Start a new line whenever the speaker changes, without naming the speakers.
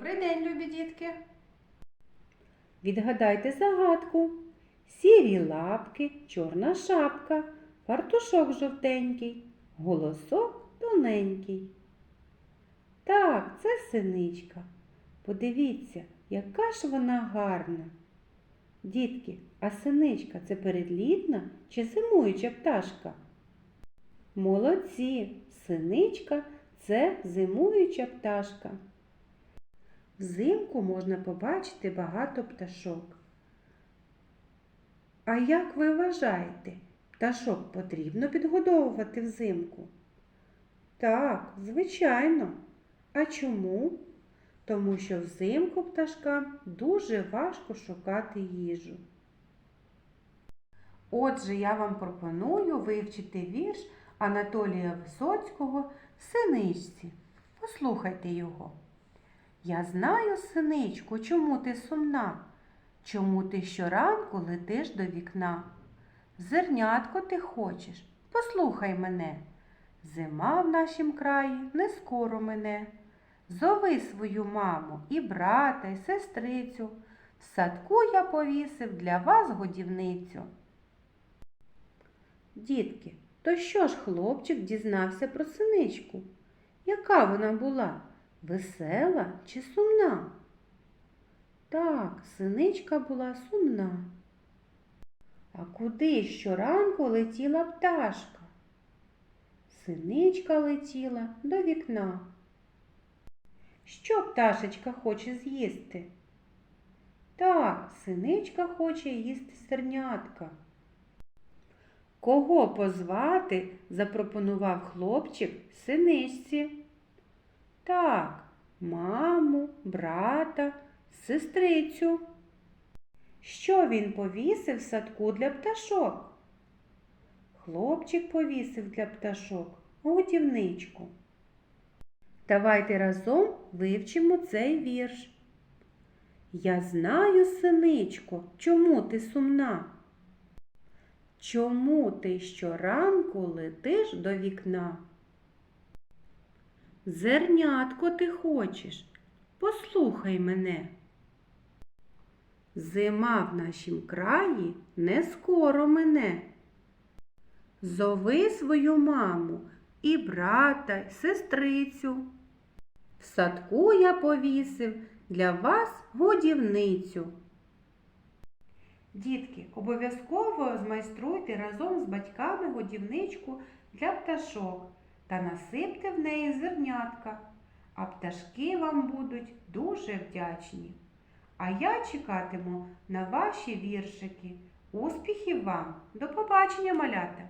Добрий день, любі дітки!
Відгадайте загадку. Сірі лапки, чорна шапка, фартушок жовтенький, голосок тоненький. Так, це синичка. Подивіться, яка ж вона гарна. Дітки, а синичка це передлітна чи зимуюча пташка? Молодці, синичка це зимуюча пташка. Взимку можна побачити багато пташок. А як ви вважаєте, пташок потрібно підгодовувати взимку? Так, звичайно. А чому? Тому що взимку пташкам дуже важко шукати їжу. Отже, я вам пропоную вивчити вірш Анатолія Висоцького Синичці. Послухайте його. Я знаю, синичку, чому ти сумна, чому ти щоранку летиш до вікна. Зернятко ти хочеш, послухай мене. Зима в нашім краї не скоро мене. Зови свою маму і брата, і сестрицю. В садку я повісив для вас годівницю. Дітки, то що ж хлопчик дізнався про синичку? Яка вона була? Весела чи сумна? Так, синичка була сумна. А куди щоранку летіла пташка? Синичка летіла до вікна. Що пташечка хоче з'їсти? Так, синичка хоче їсти сернятка. Кого позвати? запропонував хлопчик синичці. Так, маму, брата, сестрицю. Що він повісив в садку для пташок? Хлопчик повісив для пташок годівничку. Давайте разом вивчимо цей вірш. Я знаю, синичко, чому ти сумна? Чому ти щоранку летиш до вікна? Зернятко ти хочеш, послухай мене. Зима в нашім краї не скоро мене. Зови свою маму і брата, й сестрицю. В садку я повісив для вас годівницю. Дітки, обов'язково змайструйте разом з батьками годівничку для пташок та насипте в неї зернятка, а пташки вам будуть дуже вдячні. А я чекатиму на ваші віршики. Успіхів вам! До побачення, малята!